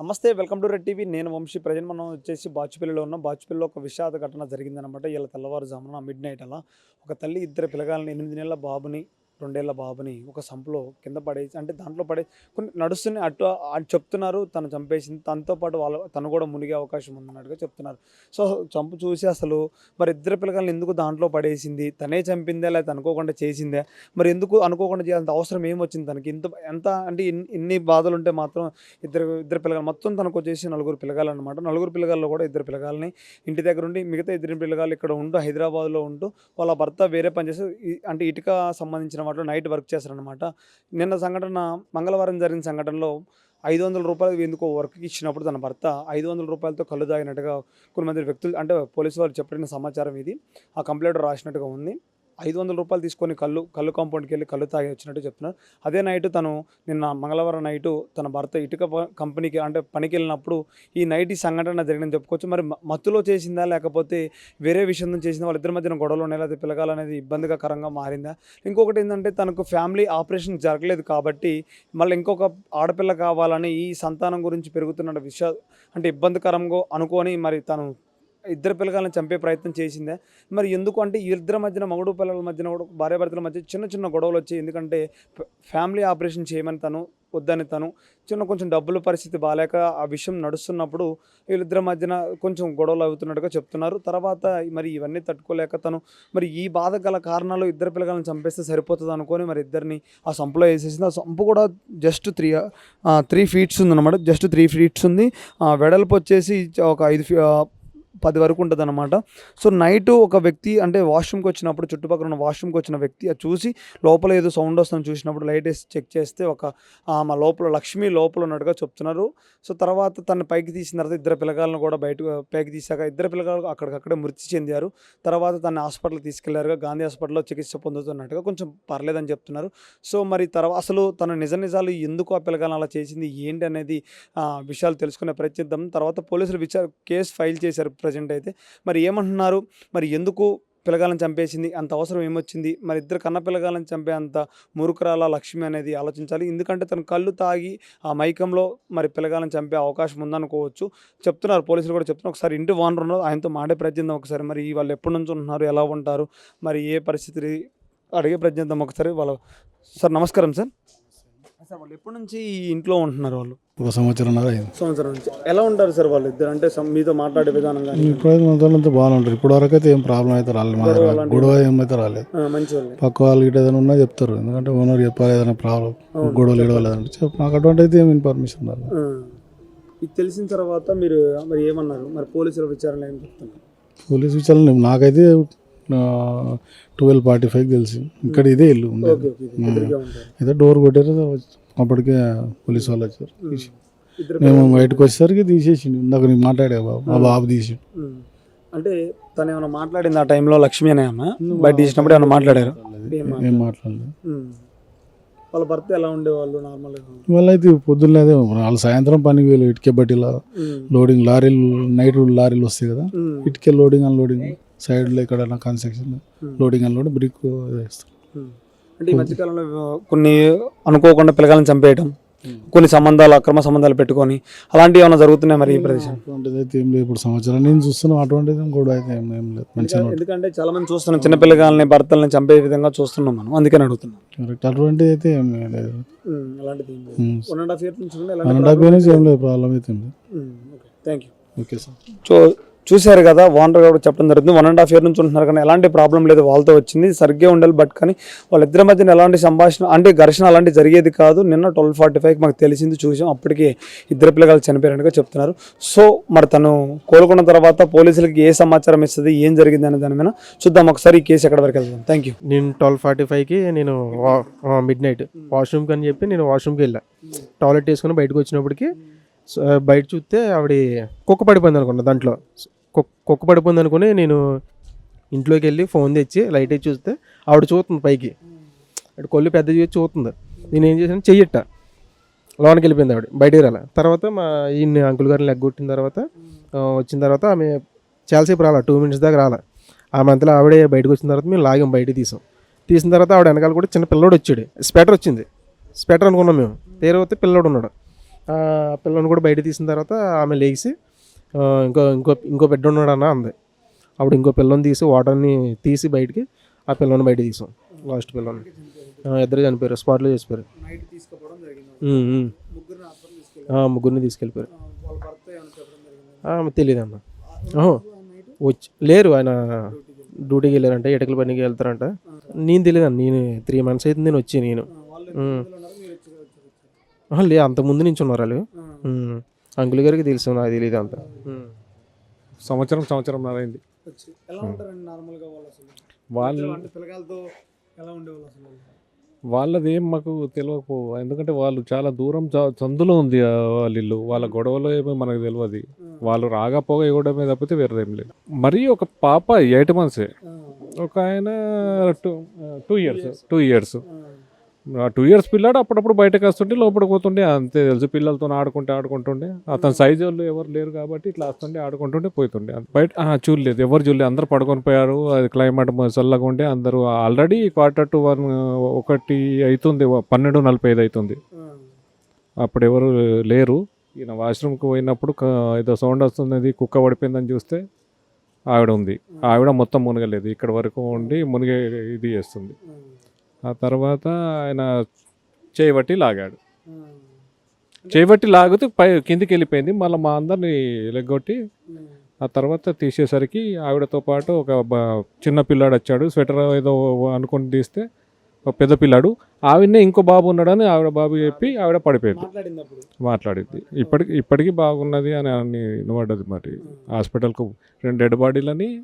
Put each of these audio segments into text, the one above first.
నమస్తే welcome to red TV. నేను వంశీ ప్రజలు మనం వచ్చేసి బాచుపల్లిలో ఉన్నాం. బాచుపల్లిలో ఒక విషాద ఘటన జరిగిందనమాట ఇలా తెల్లవారుజామున మిడ్ నైట్ అలా ఒక తల్లి ఇద్దరు పిల్లగాలని ఎనిమిది నెలల బాబుని రెండేళ్ళ బాబుని ఒక సంపులో కింద పడేసి అంటే దాంట్లో పడే కొన్ని నడుస్తున్నాయి అటు అటు చెప్తున్నారు తను చంపేసింది తనతో పాటు వాళ్ళ తను కూడా మునిగే అవకాశం ఉందన్నట్టుగా చెప్తున్నారు. సో చంపు చూసి అసలు మరి ఇద్దరు పిల్లగాలను ఎందుకు దాంట్లో పడేసింది? తనే చంపిందే లేదా అనుకోకుండా చేసిందే? మరి ఎందుకు అనుకోకుండా చేయాలంత అవసరం ఏమొచ్చింది తనకి? ఇంత ఎంత అంటే ఇన్ని ఇన్ని బాధలు ఉంటే మాత్రం ఇద్దరు ఇద్దరు పిల్లగాలు మొత్తం తనకు వచ్చేసి నలుగురు పిల్లగాలు అనమాట నలుగురు పిల్లగాల్లో కూడా ఇద్దరు పిల్లగాలని ఇంటి దగ్గర ఉండి మిగతా ఇద్దరు పిల్లగాలు ఇక్కడ ఉంటూ హైదరాబాద్లో ఉంటూ వాళ్ళ భర్త వేరే పని చేసి అంటే ఇటుక సంబంధించిన వాటిలో నైట్ వర్క్ చేస్తారనమాట నిన్న సంఘటన మంగళవారం జరిగిన సంఘటనలో ఐదు వందల రూపాయలు ఎందుకో వర్క్కి ఇచ్చినప్పుడు తన భర్త ఐదు వందల రూపాయలతో కళ్ళు తాగినట్టుగా కొంతమంది వ్యక్తులు అంటే పోలీసు వాళ్ళు చెప్పిన సమాచారం ఇది. ఆ కంప్లైంట్ రాసినట్టుగా ఉంది. ఐదు వందల రూపాయలు తీసుకొని కళ్ళు కళ్ళు కాంపౌండ్కి వెళ్ళి కళ్ళు తాగి వచ్చినట్టు చెప్తున్నారు. అదే నైట్ తను నిన్న మంగళవారం నైటు తన భర్త ఇటుక కంపెనీకి అంటే పనికి వెళ్ళినప్పుడు ఈ నైట్ ఈ సంఘటన జరిగిందని చెప్పుకోవచ్చు. మరి మత్తులో చేసిందా లేకపోతే వేరే విషయం చేసిందా? వాళ్ళిద్దరి మధ్యన గొడవలు ఉన్నాయి? లేకపోతే పిల్లగాలు అనేది ఇబ్బందికరంగా మారిందా? ఇంకొకటి ఏంటంటే తనకు ఫ్యామిలీ ఆపరేషన్ జరగలేదు కాబట్టి మళ్ళీ ఇంకొక ఆడపిల్ల కావాలని ఈ సంతానం గురించి పెరుగుతున్న విషయ అంటే ఇబ్బందికరంగా అనుకొని మరి తను ఇద్దరు పిల్లగాలను చంపే ప్రయత్నం చేసిందే. మరి ఎందుకు అంటే ఇద్దరి మధ్యన మగుడు పిల్లల మధ్యన కూడా భార్యాభర్తల మధ్య చిన్న చిన్న గొడవలు వచ్చాయి. ఎందుకంటే ఫ్యామిలీ ఆపరేషన్ చేయమని తను వద్దని తను చిన్న కొంచెం డబ్బుల పరిస్థితి బాగాలేక ఆ విషయం నడుస్తున్నప్పుడు వీళ్ళిద్దరి మధ్యన కొంచెం గొడవలు అవుతున్నట్టుగా చెప్తున్నారు. తర్వాత మరి ఇవన్నీ తట్టుకోలేక తను మరి ఈ బాధ గల కారణాలు ఇద్దరు పిల్లగాలను చంపేస్తే సరిపోతుంది అనుకొని మరి ఇద్దరిని ఆ సంపులో వేసేసింది. ఆ సంపు కూడా జస్ట్ త్రీ త్రీ ఫీట్స్ ఉందన్నమాట జస్ట్ త్రీ ఫీట్స్ ఉంది. ఆ, వెడల్పు వచ్చేసి ఒక ఐదు ఫీ- పది వరకు ఉంటుంది అనమాట సో నైట్ ఒక వ్యక్తి అంటే వాష్రూమ్కి వచ్చినప్పుడు చుట్టుపక్కల ఉన్న వాష్రూమ్కి వచ్చిన వ్యక్తి అది చూసి లోపల ఏదో సౌండ్ వస్తుందని చూసినప్పుడు లైట్ వేసి చెక్ చేస్తే ఒక మా లోపల లక్ష్మి లోపల ఉన్నట్టుగా చెప్తున్నారు. సో తర్వాత తను పైకి తీసిన తర్వాత ఇద్దరు పిల్లగాలను కూడా బయటకు పైకి తీసాక ఇద్దరు పిల్లగాలు అక్కడికక్కడే మృతి చెందారు. తర్వాత తన హాస్పిటల్ తీసుకెళ్ళారుగా గాంధీ హాస్పిటల్లో చికిత్స పొందుతున్నట్టుగా కొంచెం పర్లేదని చెప్తున్నారు. సో మరి తర్వాత అసలు తన నిజ నిజాలు ఎందుకు ఆ పిల్లగాలను అలా చేసింది? ఏంటి అనేది ఆ, విషయాలు తెలుసుకునే ప్రయత్నిద్దాం. తర్వాత పోలీసులు విచార కేసు ఫైల్ చేశారు ప్రజెంట్ అయితే మరి ఏమంటున్నారు? మరి ఎందుకు పిల్లగాలను చంపేసింది? అంత అవసరం ఏమొచ్చింది? మరి ఇద్దరు కన్న పిల్లగాలను చంపే అంత మురుకురాల లక్ష్మి అనేది ఆలోచించాలి. ఎందుకంటే తను కళ్ళు తాగి ఆ మైకంలో మరి పిల్లగాలను చంపే అవకాశం ఉందనుకోవచ్చు. చెప్తున్నారు పోలీసులు కూడా చెప్తున్నారు. ఒకసారి ఇంటి ఓనర్ ఉన్నారు. ఆయనతో మాడే ప్రయత్నిద్దాం ఒకసారి. మరి వాళ్ళు ఎప్పటి నుంచి ఉంటున్నారు? ఎలా ఉంటారు? మరి ఏ పరిస్థితి అడిగే ప్రయత్నిద్దాం ఒకసారి. వాళ్ళ సార్ నమస్కారం సార్. సార్ వాళ్ళు? ఎప్పటి నుంచి ఈ ఇంట్లో ఉంటున్నారు వాళ్ళు? ఒక సంవత్సరం అయింది. సంవత్సరం నుంచి. ఎలా ఉంటారు సార్ వాళ్ళు ఇద్దరు? అంటే మీతో మాట్లాడే విధానం కానీ? ఇప్పుడైతే మొదలంతా బాగానే ఉంటారు. ఇప్పుడు వరకు అయితే ఏం ప్రాబ్లం అయితే రాలేదు దగ్గర గొడవ ఏమైతే రాలేదు. మంచి వాళ్ళు. పక్క వాళ్ళు ఇటు ఏదైనా ఉన్నా చెప్తారు. ఎందుకంటే ఓనర్ చెప్పాలి ఏదైనా ప్రాబ్లం గొడవలు ఇడవ లేదంటే చెప్పు నాకు అటువంటి అయితే ఏమి ఇన్ఫర్మేషన్ రాలేదు. ఇది తెలిసిన తర్వాత మీరు మరి ఏమన్నారు? మరి పోలీసుల విచారణ ఏం చెప్తున్నారు? పోలీస్ విచారణ నాకైతే ట్వెల్వ్ ఫార్టీ ఫైవ్ తెలిసి ఇక్కడ ఇదే ఇల్లు ఉండేది. ఓకే ఓకే ఇది ఎదురుగా ఉంటారు. అయితే డోర్ కొట్టారు అప్పటికే పోలీస్ వాళ్ళు వచ్చారు. మేము బయటకు వచ్చేసరికి తీసేసిండు. ఇందాక నేను మాట్లాడే బాబు మా బాబు తీసి ఉమ్. అంటే తను ఏమైనా మాట్లాడింది ఆ టైంలో లక్ష్మి అనే అమ్మ బయట తీసినప్పుడు ఏమైనా మాట్లాడారు? ఏం మాట్లాడలేదు. వాళ్ళ భర్త ఎలా ఉండేవాళ్ళు నార్మల్గా? ఇవాళ అయితే పొద్దున్న అదే వాళ్ళు సాయంత్రం పనికి వీళ్ళు ఇటుకే బట్టిలా లోడింగ్ లారీలు నైట్ లారీలు వస్తాయి కదా. ఇటుకే లోడింగ్ అన్లోడింగ్ సైడ్లో ఇక్కడ కన్స్ట్రక్షన్ లోడింగ్ అన్లోడింగ్ బ్రిక్ వేస్తాం ఉమ్. అంటే ఈ మధ్యకాలంలో కొన్ని అనుకోకుండా పిల్లగాలను చంపేయటం కొన్ని సంబంధాలు అక్రమ సంబంధాలు పెట్టుకొని అలాంటివి ఏమైనా జరుగుతున్నాయి మరి ఈ ప్రదేశం అటువంటిది అయితే ఏం లేదు. ఇప్పుడు సంవత్సరం నేను చూస్తున్నాం అటువంటిది కూడా అయితే ఏం ఏం లేదు. మంచిగా ఎందుకంటే చాలా మంది చూస్తున్నాం చిన్న పిల్లగాలని భర్తల్ని చంపే విధంగా చూస్తున్నాం మనం. అందుకని అడుగుతున్నాం. కరెక్ట్ అటువంటిది అయితే ఏం లేదు. అలాంటిది. వన్ అండ్ హాఫ్ ఇయర్ నుంచి వన్ అండ్ హాఫ్ ఇయర్స్ ఏం లేదు. ప్రాబ్లం అయితే thank you okay sir so చూశారు కదా ఓనర్ కూడా చెప్పడం జరిగింది వన్ అండ్ హాఫ్ ఇయర్ నుంచి ఉంటున్నారు కానీ ఎలాంటి ప్రాబ్లం లేదు వాళ్ళతో వచ్చింది. సరిగ్గా ఉండాలి బట్ కానీ వాళ్ళిద్దరి మధ్యన ఎలాంటి సంభాషణ అంటే ఘర్షణ అలాంటి జరిగేది కాదు. నిన్న ట్వెల్వ్ ఫార్టీ ఫైవ్ మాకు తెలిసింది చూసాం. అప్పటికి ఇద్దరు పిల్లగాలు చనిపోయినట్టుగా చెప్తున్నారు. సో మరి తను కోలుకున్న తర్వాత పోలీసులకి ఏ సమాచారం ఇస్తుంది ఏం జరిగింది అనే దాని మీద చూద్దాం. ఒకసారి ఈ కేసు ఎక్కడ వరకు వెళ్దాం థ్యాంక్ యూ నేను ట్వెల్వ్ ఫార్టీ ఫైవ్కి నేను మిడ్ నైట్ వాష్రూమ్కి అని చెప్పి నేను వాష్రూమ్కి వెళ్ళా. టాయిలెట్ వేసుకుని బయటకు వచ్చినప్పటికి బయట చూస్తే ఆవిడ కుక్క పడిపోయింది అనుకున్నా దాంట్లో. కుక్- కుక్క పడిపోయింది అనుకుని నేను ఇంట్లోకి వెళ్ళి ఫోన్ తెచ్చి లైట్ వేసి చూస్తే ఆవిడ చూస్తుంది పైకి. అటు కొల్లు పెద్ద చూసి చూస్తుంది. నేను ఏం చేశాను? చెయ్యట్ట. లోనికి వెళ్ళిపోయింది ఆవిడ. బయటికి రాల. తర్వాత మా ఈయన అంకుల్ గారిని లెగ్గొట్టిన తర్వాత వచ్చిన తర్వాత ఆమె చాలాసేపు రాలా. టూ మినిట్స్ దాకా రాలా. ఆమె అంతలో ఆవిడే బయటకు వచ్చిన తర్వాత మేము లాగాం బయటికి తీసాం. తీసిన తర్వాత ఆవిడ వెనకాల కూడా చిన్న పిల్లోడు వచ్చాడు. స్వెటర్ వచ్చింది. స్వెటర్ అనుకున్నాం మేము. తీరవతే వస్తే పిల్లోడు ఉన్నాడు. పిల్లని కూడా బయట తీసిన తర్వాత ఆమె లేచి ఇంకో ఇంకో ఇంకో బిడ్డ ఉన్నాడు అన్న అంది. అప్పుడు ఇంకో పిల్లని తీసి వాటర్ని తీసి బయటికి ఆ పిల్లని బయట తీసాం. లాస్ట్ పిల్లని. ఇద్దరు చనిపోయారు స్పాట్లో చేసిపోయారు ముగ్గురిని తీసుకెళ్ళిపోయారు. తెలియదు అన్న. వచ్చి లేరు ఆయన డ్యూటీకి వెళ్ళారంట ఎటకల పనికి వెళ్తారంట. నేను తెలియదు అన్న నేను త్రీ మంత్స్ అయితే నేను వచ్చి నేను వాళ్ళు ఉమ్. ఇబ్బందులు ఉన్నారు, మీరు వచ్చి వచ్చారు. ఆహా, లే అంత ముందు నుంచి ఉన్నారు వాళ్ళు. అంకుల్ గారికి తెలుసు నాకు తెలియదు అంత. సంవత్సరం సంవత్సరం అయింది వచ్చి ఎలా ఉంటారండి నార్మల్గా వాళ్ళు అసలు? వాళ్ళు అంటే పిల్లగాలతో ఎలా ఉండేవాళ్ళు అసలు వాళ్ళు? వాళ్ళది ఏం మాకు తెలియకపో ఎందుకంటే వాళ్ళు చాలా దూరం చ- సందులో ఉంది ఆ వాళ్ళ ఇల్లు. వాళ్ళ గొడవలో ఏమో మనకు తెలియదు వాళ్ళు రాకపోగా ఇవ్వడమే తప్పితే వేరేది ఏం లేదు. మరీ ఒక పాప ఎయిట్ మంత్సే. ఒక ఆయన two two years two years. ఆ. టూ ఇయర్స్ పిల్లాడు అప్పుడప్పుడు బయటకు వస్తుంటే లోపలికి పోతుండే అంతే తెలుసు. పిల్లలతో ఆడుకుంటే ఆడుకుంటుండే. అతని సైజు వాళ్ళు ఎవరు లేరు కాబట్టి ఇట్లా వస్తుండే ఆడుకుంటుండే పోతుండే. బయట చూడలేదు. ఎవరు చూడలేదు. అందరు పడుకొని పోయారు. అది క్లైమేట్ చల్లగా ఉండే. అందరూ ఆల్రెడీ క్వార్టర్ టు వన్ ఒకటి అవుతుంది పన్నెండు నలభై ఐదు అవుతుంది ఆ. అప్పుడు ఎవరు లేరు. ఈయన వాష్రూమ్కి పోయినప్పుడు ఏదో సౌండ్ వస్తున్నది కుక్క పడిపోయిందని చూస్తే ఆవిడ ఉంది. ఆవిడ మొత్తం మునగలేదు. ఇక్కడ వరకు ఉండి మునిగే ఇది చేస్తుంది. ఆ. తర్వాత ఆయన చేయబట్టి లాగాడు. చేయబట్టి లాగితే పై కిందికి వెళ్ళిపోయింది. మళ్ళీ మా అందరిని లెగ్గొట్టి ఆ. తర్వాత తీసేసరికి ఆవిడతో పాటు ఒక బ- చిన్న పిల్లాడు వచ్చాడు. స్వెటర్ ఏదో అనుకొని తీస్తే ఒక పెద్ద పిల్లాడు. ఆవిడనే ఇంకో బాబు ఉన్నాడని ఆవిడ బాబు చెప్పి ఆవిడ పడిపోయింది. మాట్లాడింది. ఇప్పటికి ఇప్పటికీ బాగున్నది అని అన్ని వినబడ్డది మరి. హాస్పిటల్కు రెండు డెడ్ బాడీలని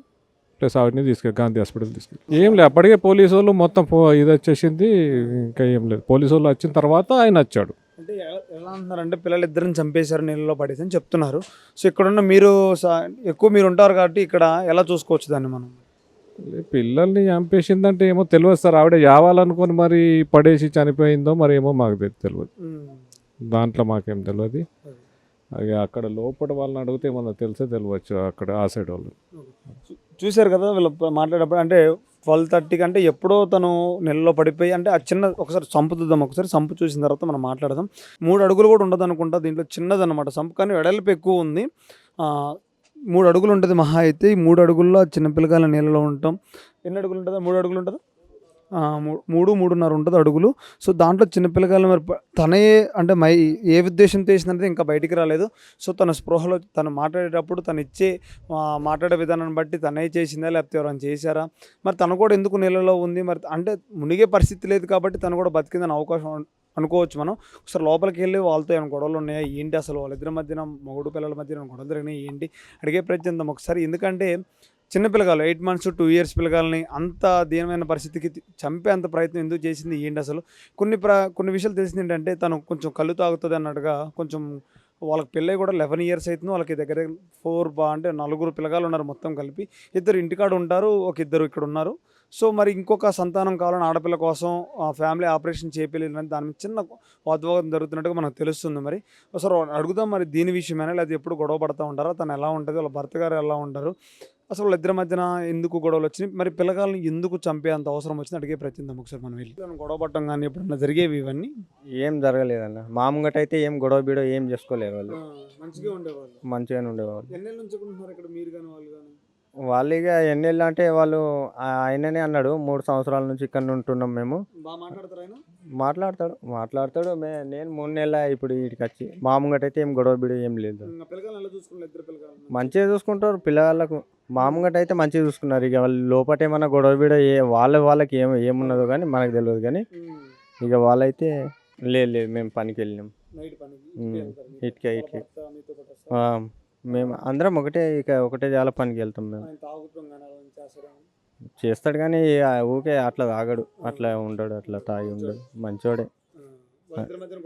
ప్లస్ ఆవిడని తీసుకెళ్ళి గాంధీ హాస్పిటల్ తీసుకెళ్ళి. ఏం లేదు అప్పటికే పోలీసు వాళ్ళు మొత్తం పో ఇది వచ్చేసింది ఇంకా ఏం లేదు. పోలీసు వాళ్ళు వచ్చిన తర్వాత ఆయన వచ్చాడు. అంటే ఎలా- అంటున్నారంటే పిల్లలు ఇద్దరిని చంపేశారు నీళ్ళలో పడేసి అని చెప్తున్నారు. సో ఇక్కడున్న మీరు ఎక్కువ మీరు ఉంటారు కాబట్టి ఇక్కడ ఎలా చూసుకోవచ్చు దాన్ని మనం? పిల్లల్ని చంపేసిందంటే ఏమో తెలియదు సార్. ఆవిడ యావాలనుకొని మరి పడేసి చనిపోయిందో మరి ఏమో మాకు తెలియదు దాంట్లో మాకేం తెలియదు అది అక్కడ లోపల వాళ్ళని అడిగితే ఏమన్నా తెలిసే తెలియవచ్చు అక్కడ ఆ సైడ్ వాళ్ళు. చూశారు కదా వీళ్ళు మాట్లాడేటప్పుడు అంటే ట్వెల్వ్ థర్టీకి అంటే ఎప్పుడో తను నెలలో పడిపోయి అంటే ఆ చిన్న ఒకసారి సంపు చూద్దాం ఒకసారి సంపు చూసిన తర్వాత మనం మాట్లాడదాం. మూడు అడుగులు కూడా ఉండదు అనుకుంటా దీంట్లో చిన్నది అనమాట సంపు కానీ వెడల్పు ఎక్కువ ఉంది. మూడు అడుగులు ఉంటుంది మహా అయితే ఈ మూడు అడుగుల్లో చిన్నపిల్లకాయల నీళ్ళలో ఉంటాం. ఎన్ని అడుగులు ఉంటుందా? మూడు అడుగులు ఉంటుందా? మూడు మూడున్నర ఉంటుంది అడుగులు. సో దాంట్లో చిన్నపిల్లకాయలు మరి తనే అంటే మై ఏ ఉద్దేశంతో వేసిందంటే ఇంకా బయటికి రాలేదు. సో తన స్పృహలో తను మాట్లాడేటప్పుడు తను ఇచ్చే మాట్లాడే విధానాన్ని బట్టి తనే చేసిందా లేకపోతే ఎవరైనా చేశారా? మరి తను కూడా ఎందుకు నీళ్ళలో ఉంది? మరి అంటే మునిగే పరిస్థితి లేదు కాబట్టి తను కూడా బతికిందని అవకాశం అనుకోవచ్చు మనం. ఒకసారి లోపలికి వెళ్ళి వాళ్ళతో ఏమైనా గొడవలు ఉన్నాయా? ఏంటి అసలు వాళ్ళిద్దరి మధ్యన మొగుడు పిల్లల మధ్యన గొడవలు జరిగినాయి ఏంటి? అడిగే ప్రయత్నం ఒకసారి. ఎందుకంటే చిన్న పిల్లగాలు ఎయిట్ మంత్స్ టూ ఇయర్స్ పిల్లగాలని అంత దీనమైన పరిస్థితికి చంపే అంత ప్రయత్నం ఎందుకు చేసింది ఏంటి అసలు? కొన్ని ప్ర కొన్ని విషయాలు తెలిసింది ఏంటంటే తను కొంచెం కళ్ళు తాగుతుంది అన్నట్టుగా కొంచెం వాళ్ళకి పెళ్ళై కూడా లెవెన్ ఇయర్స్ అవుతుంది వాళ్ళకి దగ్గర ఫోర్ బా అంటే నలుగురు పిల్లగాలు ఉన్నారు మొత్తం కలిపి. ఇద్దరు ఇంటికాడ ఉంటారు ఒక ఇద్దరు ఇక్కడ ఉన్నారు. సో మరి ఇంకొక సంతానం కావాలని ఆడపిల్ల కోసం ఆ ఫ్యామిలీ ఆపరేషన్ చేపలేదని దాని మీద చిన్న వాద్వాదం జరుగుతున్నట్టుగా మనకు తెలుస్తుంది మరి. ఒకసారి అడుగుదాం మరి దీని విషయమైనా లేదా ఎప్పుడు గొడవ పడుతూ ఉంటారా? తను ఎలా ఉంటుంది? వాళ్ళ భర్త గారు ఎలా ఉంటారు? అసలు వాళ్ళిద్దరి మధ్యన ఎందుకు గొడవలు వచ్చినాయి? మరి పిల్లగాళ్ళని ఎందుకు చంపే అంత అవసరం వచ్చింది? అడిగే ప్రయత్నిద్దాం ఒకసారి మనం వెళ్ళి. గొడవ పట్టడం కానీ ఎప్పుడన్నా జరిగేవి ఇవన్నీ? ఏం జరగలేదన్న. మామూలుగా అయితే ఏం గొడవ బిడో ఏం చేసుకోలేరు వాళ్ళు. మంచిగా ఉండేవాళ్ళు. మంచిగానే ఉండేవాళ్ళు. ఎన్నెళ్ళ నుంచి ఇక్కడ మీరు కానీ వాళ్ళు కానీ వాళ్ళు ఇక ఎన్నేళ్ళు అంటే వాళ్ళు ఆ- ఆయననే అన్నాడు మూడు సంవత్సరాల నుంచి ఇక్కడ ఉంటున్నాం మేము. బాగా మాట్లాడతారు ఆయన? మాట్లాడతాడు మాట్లాడతాడు. మే నేను మూడు నెలల ఇప్పుడు వీటికి వచ్చి మామూలుగా అయితే ఏం గొడవ బిడో ఏం లేదు. పిల్లగాళ్ళు ఎలా చూసుకున్నారు? ఇద్దరు పిల్లగాళ్ళు మంచిగా చూసుకుంటారు పిల్లగాళ్ళకు. మామూలుగా అయితే మంచిగా చూసుకున్నారు. ఇక వాళ్ళు లోపట ఏమన్నా గొడవ బిడో ఏ వాళ్ళ వాళ్ళకి ఏం ఏమున్నదో కానీ మనకు తెలియదు కానీ ఇక వాళ్ళైతే లేదు లేదు మేము పనికి వెళ్ళినాం. నైట్ పనికి ఉమ్. ఇటుకే. ఇటుకే వాళ్ళ ఇటుకే భర్త మీతో పాటు వస్తారు. ఆ, మేము అందరం ఒకటే ఇక ఒకటే చాలా పనికి వెళ్తాం మేము. ఆయన తాగుతాం కానీ అలా చేస్తారా చేస్తాడు కానీ ఆ ఊకే అట్లా తాగడు అట్లా ఉండడు అట్లా తాగి ఉండడు. మంచోడే. మధ్యన